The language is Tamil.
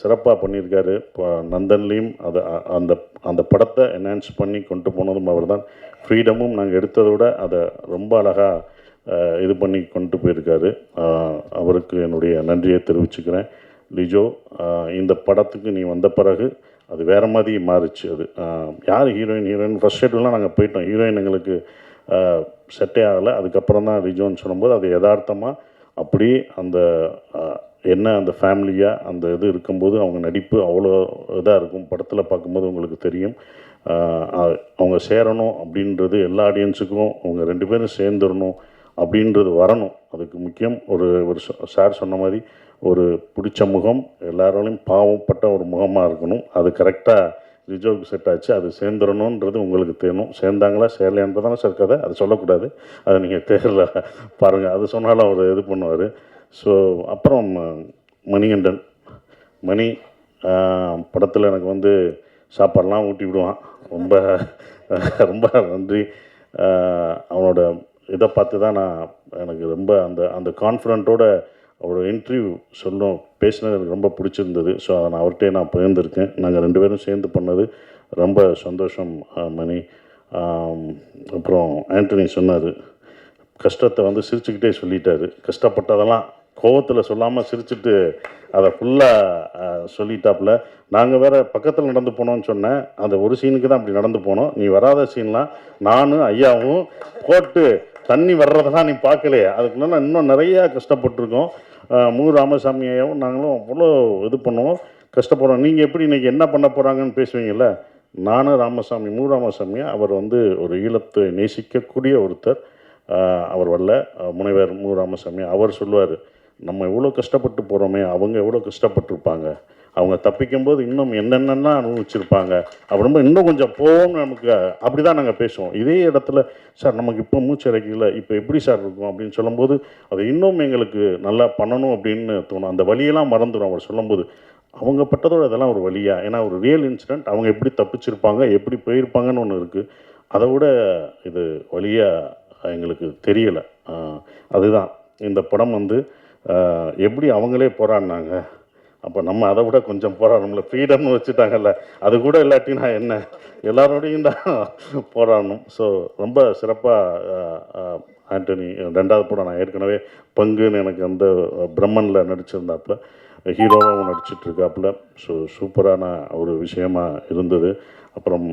சிறப்பாக பண்ணியிருக்காரு. இப்போ நந்தன்லேயும் அதை அந்த அந்த படத்தை என்ஹான்ஸ் பண்ணி கொண்டு போனதும் அவர் தான் ஃப்ரீடமும் நாங்கள் எடுத்ததோட அதை ரொம்ப அழகாக இது பண்ணி கொண்டு போயிருக்காரு. அவருக்கு என்னுடைய நன்றியை தெரிவிச்சுக்கிறேன். லிஜோ இந்த படத்துக்கு நீ வந்த பிறகு அது வேறு மாதிரி மாறுச்சு. அது யார் ஹீரோயின் ஹீரோயின்? ஃபஸ்ட் ஷெட்யூல்லாம் நாங்கள் போயிட்டோம். ஹீரோயின் எங்களுக்கு செட்டே ஆகலை. அதுக்கப்புறம் தான் லிஜோன்னு சொல்லும்போது அது யதார்த்தமாக அப்படி அந்த என்ன அந்த ஃபேமிலியாக அந்த இது இருக்கும்போது அவங்க நடிப்பு அவ்வளோ இதாக இருக்கும். படத்தில் பார்க்கும்போது உங்களுக்கு தெரியும். அவங்க சேரணும் அப்படின்றது எல்லா ஆடியன்ஸுக்கும் அவங்க ரெண்டு பேரும் சேர்ந்துடணும் அப்படின்றது வரணும். அதுக்கு முக்கியம் ஒரு ஒரு சார் சொன்ன மாதிரி ஒரு பிடிச்ச முகம் எல்லாராலையும் பாவப்பட்ட ஒரு முகமாக இருக்கணும். அது கரெக்டாக ரிஜோவுக்கு செட் ஆச்சு. அது சேர்ந்துடணுன்றது உங்களுக்கு தெரியணும் சேர்ந்தாங்களா சேரலையான்றதான சார் கதை. அது சொல்லக்கூடாது. அதை நீங்கள் தேரில் பாருங்கள் அது சொன்னாலும் அவர் இது பண்ணுவார். ஸோ அப்புறம் மணிகண்டன். மணி படத்தில் எனக்கு வந்து சாப்பாடெலாம் ஊட்டி விடுவான். ரொம்ப ரொம்ப நன்றி. அவனோட இதை பார்த்து தான் நான் எனக்கு ரொம்ப அந்த அந்த கான்ஃபிடண்ட்டோட அவரோட இன்டர்வியூ சொல்லும் பேசினது எனக்கு ரொம்ப பிடிச்சிருந்தது. ஸோ அதை நான் அவர்கிட்டே நான் பகிர்ந்திருக்கேன். நாங்கள் ரெண்டு பேரும் சேர்ந்து பண்ணது ரொம்ப சந்தோஷம் மணி. அப்புறம் ஆண்டனி சொன்னார் கஷ்டத்தை வந்து சிரிச்சுக்கிட்டே சொல்லிட்டாரு. கஷ்டப்பட்டதெல்லாம் கோவத்தில் சொல்லாமல் சிரிச்சுட்டு அதை ஃபுல்லாக சொல்லிட்டாப்புல. நாங்கள் வேற பக்கத்தில் நடந்து போனோம்னு சொன்னேன். அந்த ஒரு சீனுக்கு தான் அப்படி நடந்து போனோம். நீ வராத சீன்லாம் நானும் ஐயாவும் போட்டு தண்ணி வர்றதெல்லாம் நீ பார்க்கலையே அதுக்குள்ள இன்னும் நிறையா கஷ்டப்பட்டிருக்கோம். மு. ராமசாமி ஐயாவும் நாங்களும் அவ்வளோ இது பண்ணுவோம். கஷ்டப்படுறோம். நீங்கள் எப்படி இன்றைக்கி என்ன பண்ண போகிறாங்கன்னு பேசுவீங்கள்ல நானும் ராமசாமி மு. ராமசாமி அவர் வந்து ஒரு ஈழத்தை நேசிக்கக்கூடிய ஒருத்தர். அவர் வரல. முனைவர் மு. ராமசாமி அவர் சொல்லுவார் நம்ம எவ்வளோ கஷ்டப்பட்டு போகிறோமே அவங்க எவ்வளோ கஷ்டப்பட்டிருப்பாங்க. அவங்க தப்பிக்கும்போது இன்னும் என்னென்னலாம் அனுபவிச்சிருப்பாங்க. அப்படின்போது இன்னும் கொஞ்சம் போவோம்னு நமக்கு அப்படி தான் நாங்கள் பேசுவோம். இதே இடத்துல சார் நமக்கு இப்போ மூச்சு இறக்கல இப்போ எப்படி சார் இருக்கும்? அப்படின்னு சொல்லும்போது அது இன்னும் எங்களுக்கு நல்லா பண்ணணும் அப்படின்னு தோணும். அந்த வழியெல்லாம் மறந்துடும் அவர் சொல்லும்போது அவங்க பட்டதோட அதெல்லாம் ஒரு வழியா? ஏன்னா ஒரு ரியல் இன்சிடெண்ட் அவங்க எப்படி தப்பிச்சிருப்பாங்க எப்படி போயிருப்பாங்கன்னு ஒன்று இருக்குது அதை விட இது வழியாக எங்களுக்கு தெரியலை. அதுதான். இந்த படம் வந்து எப்படி அவங்களே போராடினாங்க? அப்போ நம்ம அதை விட கொஞ்சம் போராடணும்ல. ஃப்ரீடம்னு வச்சுட்டாங்கல்ல. அது கூட இல்லாட்டினா என்ன? எல்லாரோடையும் தான் போராடணும். ஸோ ரொம்ப சிறப்பாக ஆண்டனி ரெண்டாவது படம் நான் ஏற்கனவே பங்குன்னு எனக்கு அந்த பிரம்மனில் நடிச்சிருந்தாப்புல. ஹீரோவாகவும் நடிச்சிட்ருக்காப்புல ஸோ சூப்பரான ஒரு விஷயமாக இருந்தது. அப்புறம்